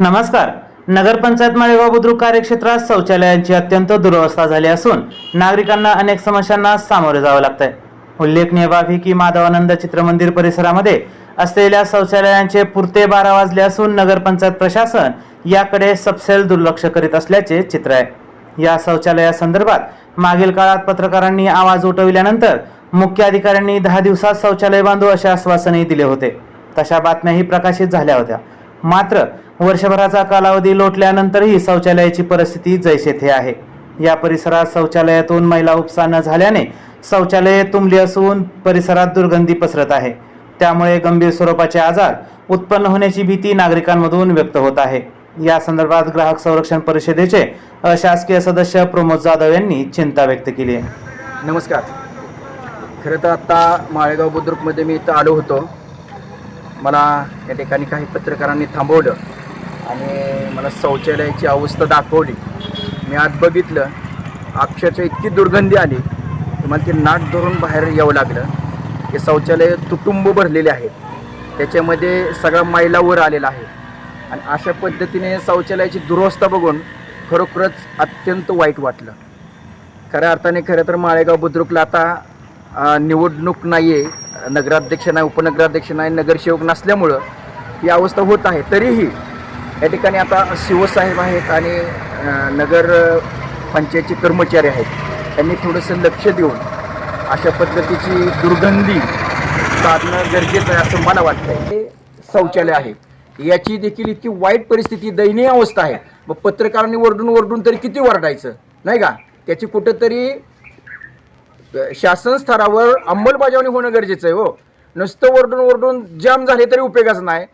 नमस्कार. नगरपंचायत माळेगाव बुद्रुक कार्यक्षेत्रात शौचालयांची अत्यंत दुरवस्था झाली असून नागरिकांना अनेक समस्यांना सामोरे जावं लागतंय उल्लेखनीय बाब ही की माधवानंद चित्रमंदिर परिसरामध्ये असलेल्या शौचालयांचे पुरते बारा वाजले असून नगरपंचायत प्रशासन याकडे सपसेल दुर्लक्ष करीत असल्याचे चित्र आहे. या शौचालयासंदर्भात मागील काळात पत्रकारांनी आवाज उठविल्यानंतर मुख्य अधिकाऱ्यांनी दहा दिवसात शौचालय बांधू असे आश्वासनही दिले होते. तशा बातम्याही प्रकाशित झाल्या होत्या. मात्र वर्षभराचा कालावधी लोटल्यानंतरही शौचालयाची परिस्थिती जैसेथे आहे. या परिसरात शौचालयातून महिला उपसा न झाल्याने शौचालये तुंबली असून परिसरात दुर्गंधी पसरत आहे. त्यामुळे गंभीर स्वरूपाचे आजार उत्पन्न होण्याची भीती नागरिकांमधून व्यक्त होत आहे. या संदर्भात ग्राहक संरक्षण परिषदेचे अशासकीय सदस्य प्रमोद जाधव यांनी चिंता व्यक्त केली आहे. नमस्कार. खरं तर आत्ता माळेगाव बुद्रुकमध्ये मी इथं आलो होतो. मला या ठिकाणी काही पत्रकारांनी थांबवलं. आणि मला शौचालयाची अवस्था दाखवली. मी आत बघितलं अक्षरशः इतकी दुर्गंधी आली की मला ते नाक धरून बाहेर यावं लागलं. हे शौचालय तुटुंब भरलेले आहेत त्याच्यामध्ये सगळा मैलावर आलेला आहे. आणि अशा पद्धतीने शौचालयाची दुरवस्था बघून खरोखरच अत्यंत वाईट वाटलं. खऱ्या अर्थाने खरं तर माळेगाव बुद्रुकला आता निवडणूक नाही आहे नगराध्यक्ष नाही उपनगराध्यक्ष नाही नगरसेवक नसल्यामुळं ही अवस्था होत आहे. तरीही या ठिकाणी आता शिवसाहेब आहेत आणि नगर पंचायतचे कर्मचारी आहेत. त्यांनी थोडंसं लक्ष देऊन अशा पद्धतीची दुर्गंधी काढणं गरजेचं आहे असं मला वाटतंय. हे शौचालय आहे. याची देखील इतकी वाईट परिस्थिती दयनीय अवस्था आहे. मग पत्रकारांनी वरडून वरडून तरी किती वरडायचं? नाही का? त्याची कुठंतरी शासन स्तरावर अंमलबजावणी होणं गरजेचं आहे हो. नुसतं ओरडून ओरडून जाम झाले तरी उपयोगाचं नाही.